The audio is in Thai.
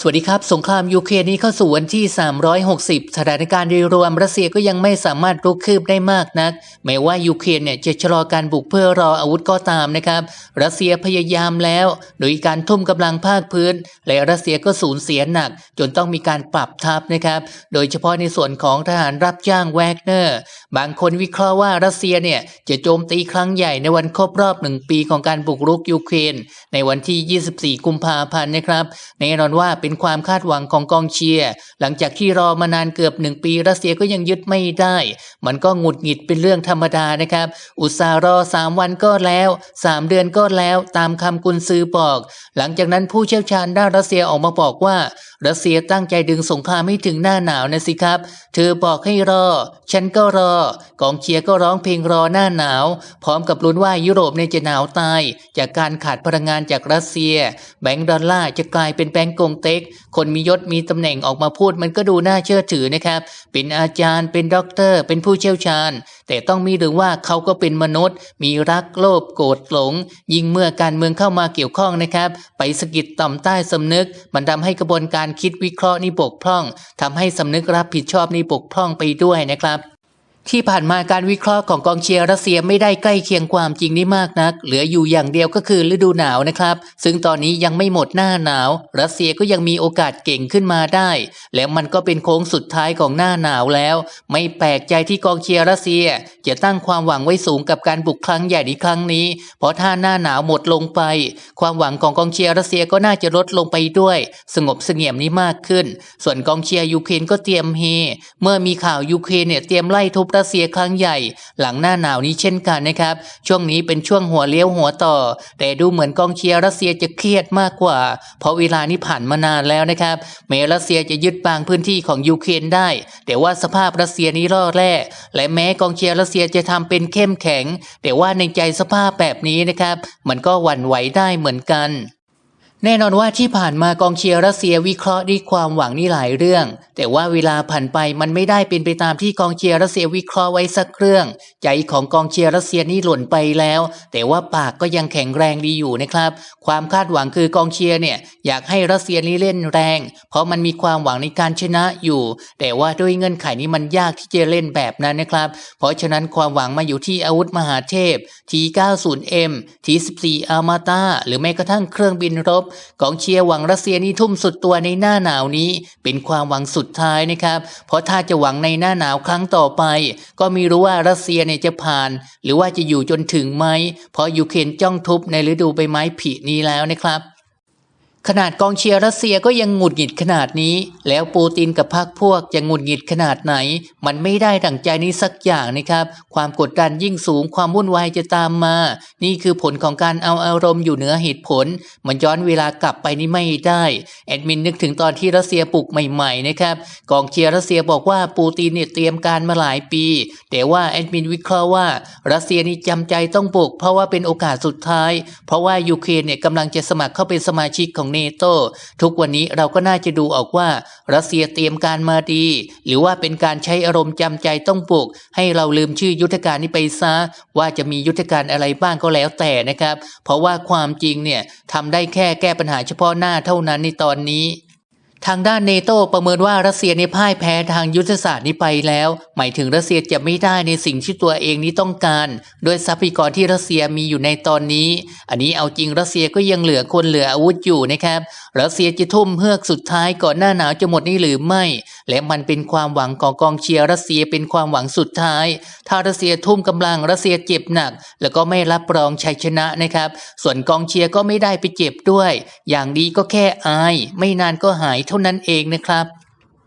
สวัสดีครับ สงครามยูเครนนี้เข้าสู่วันที่ 360 สถานการณ์โดยรวมรัสเซียก็ยังไม่สามารถรุกคืบได้มากนัก แม้ว่ายูเครนเนี่ยจะชะลอการบุกเพื่อรออาวุธก็ตามนะครับ รัสเซียพยายามแล้ว โดยการทุ่มกำลังภาคพื้น และรัสเซียก็สูญเสียหนัก จนต้องมีการปรับทัพนะครับ โดยเฉพาะในส่วนของทหารรับจ้างแวกเนอร์ บางคนวิเคราะห์ว่ารัสเซียเนี่ยจะโจมตีครั้งใหญ่ในวันครบรอบหนึ่งปีของการบุกรุกยูเครนในวันที่ 24 กุมภาพันธ์นะครับแน่นอนว่าเป็นความคาดหวังของกองเชียร์หลังจากที่รอมานานเกือบหนึ่งปีรัสเซียก็ยังยึดไม่ได้ มันก็หงุดหงิดเป็นเรื่องธรรมดานะครับ อุตส่าห์รอ3วันก็แล้ว3เดือนก็แล้วตามคำกุนซือบอก หลังจากนั้นผู้เชี่ยวชาญด้านรัสเซียออกมาบอกว่า รัสเซียตั้งใจดึงสงครามให้ถึงหน้าหนาวนะสิครับ เธอบอกให้รอ ฉันก็รอ กองเชียร์ก็ร้องเพลงรอหน้าหนาว พร้อมกับลุ้นว่ายุโรปเนี่ยจะหนาวตาย จากการขาดพลังงานจากรัสเซีย แบงก์ดอลลาร์จะกลายเป็นแบงก์กงเต็กคนมียศมีตำแหน่งออกมาพูดมันก็ดูน่าเชื่อถือนะครับ เป็นอาจารย์เป็นด็อกเตอร์ เป็นผู้เชี่ยวชาญ แต่ต้องมีหรือว่าเขาก็เป็นมนุษย์ มีรักโลภโกรธหลง ยิ่งเมื่อการเมืองเข้ามาเกี่ยวข้องนะครับ ไปสะกิดต่อมใต้สำนึก มันทำให้กระบวนการคิดวิเคราะห์นี่บกพร่องทำให้สำนึกรับผิดชอบนี่บกพร่องไปด้วยนะครับ ที่ผ่านมาการวิเคราะห์ของกองเชียร์รัสเซียไม่ได้ใกล้เคียงความจริงนี่มากนัก เหลืออยู่อย่างเดียวก็คือฤดูหนาวนะครับ ซึ่งตอนนี้ยังไม่หมดหน้าหนาว รัสเซียก็ยังมีโอกาสเก่งขึ้นมาได้ แล้วมันก็เป็นโค้งสุดท้ายของหน้าหนาวแล้ว ไม่แปลกใจที่กองเชียร์รัสเซีย จะตั้งความหวังไว้สูงกับการบุกครั้งใหญ่ในครั้งนี้ เพราะถ้าหน้าหนาวหมดลงไป ความหวังของกองเชียร์รัสเซียก็น่าจะลดลงไปด้วย สงบเสงี่ยมนี้มากขึ้น ส่วนกองเชียร์ยูเครนก็เตรียมเฮ เมื่อมีข่าวยูเครนเนี่ยเตรียมไล่ทุบรัสเซียครั้งใหญ่ หลังหน้าหนาวนี้เช่นกันนะครับ ช่วงนี้เป็นช่วงหัวเลี้ยวหัวต่อ แต่ดูเหมือนกองเชียร์รัสเซียจะเครียดมากกว่า เพราะเวลานี้ผ่านมานานแล้วนะครับแม้รัสเซียจะยึดบางพื้นที่ของยูเครนได้ แต่ว่าสภาพรัสเซียนี้ร่อแร่และแม้กองเชียร์รัสเซียจะทำเป็นเข้มแข็ง แต่ว่าในใจสภาพแบบนี้นะครับ มันก็หวั่นไหวได้เหมือนกัน แน่นอนว่าที่ผ่านมากองเชียร์รัสเซียวิเคราะห์ด้วยความหวังนี่หลายเรื่อง แต่ว่าเวลาผ่านไปมันไม่ได้เป็นไปตามที่กองเชียร์รัสเซียวิเคราะห์ไว้สักเรื่อง ใจของกองเชียร์รัสเซียนี่หล่นไปแล้ว แต่ว่าปากก็ยังแข็งแรงดีอยู่นะครับ ความคาดหวังคือกองเชียร์เนี่ยอยากให้รัสเซียนี่เล่นแรง เพราะมันมีความหวังในการชนะอยู่ แต่ว่าด้วยเงื่อนไขนี้มันยากที่จะเล่นแบบนั้นนะครับ เพราะฉะนั้นความหวังมาอยู่ที่อาวุธมหาเทพ T90M T14 Armata หรือแม้กระทั่งเครื่องบินรบกองเชียร์หวังรัสเซียนี่ทุ่มสุดตัวในหน้าหนาวนี้ เป็นความหวังสุดท้ายนะครับ เพราะถ้าจะหวังในหน้าหนาวครั้งต่อไป ก็ไม่รู้ว่ารัสเซียเนี่ยจะผ่าน หรือว่าจะอยู่จนถึงไหมเพราะยูเครนจ้องทุบในฤดูใบไม้ผลินี้แล้วนะครับ ขนาดกองเชียร์รัสเซียก็ยังหงุดหงิดขนาดนี้ แล้วปูตินกับพรรคพวกจะหงุดหงิดขนาดไหน มันไม่ได้ดั่งใจนี้สักอย่างนะครับ ความกดดันยิ่งสูงความวุ่นวายจะตามมา นี่คือผลของการเอาอารมณ์อยู่เหนือเหตุผล มันย้อนเวลากลับไปนี่ไม่ได้ แอดมินนึกถึงตอนที่รัสเซียปลุกใหม่ๆนะครับ กองเชียร์รัสเซียบอกว่าปูตินเนี่ยเตรียมการมาหลายปี แต่ว่าแอดมินวิเคราะห์ว่า รัสเซียนี่จำใจต้องบุก เพราะว่าเป็นโอกาสสุดท้าย เพราะว่ายูเครนเนี่ยกำลังจะสมัครเข้าเป็นสมาชิกของเนโตทุกวันนี้เราก็น่าจะดูออกว่ารัสเซียเตรียมการมาดี หรือว่าเป็นการใช้อารมณ์จำใจต้องปลุก ให้เราลืมชื่อยุทธการนี้ไปซะ ว่าจะมียุทธการอะไรบ้างก็แล้วแต่นะครับ เพราะว่าความจริงเนี่ยทำได้แค่แก้ปัญหาเฉพาะหน้าเท่านั้นในตอนนี้ ทางด้านเนโตประเมินว่ารัสเซียในพ่ายแพ้ทางยุทธศาสตร์นี้ไปแล้ว หมายถึงรัสเซียจะไม่ได้ในสิ่งที่ตัวเองนี้ต้องการด้วยทรัพยากรที่รัสเซียมีอยู่ในตอนนี้ อันนี้เอาจริงรัสเซียก็ยังเหลือคนเหลืออาวุธอยู่นะครับ รัสเซียจะทุ่มเฮือกสุดท้ายก่อนหน้าหนาวจะหมดนี้หรือไม่ และมันเป็นความหวังของกองเชียร์รัสเซียเป็นความหวังสุดท้าย ถ้ารัสเซียทุ่มกำลังรัสเซียเจ็บหนัก แล้วก็ไม่รับรองชัยชนะนะครับ ส่วนกองเชียร์ก็ไม่ได้ไปเจ็บด้วย อย่างดีก็แค่อาย ไม่นานก็หายเท่านั้นเองนะครับ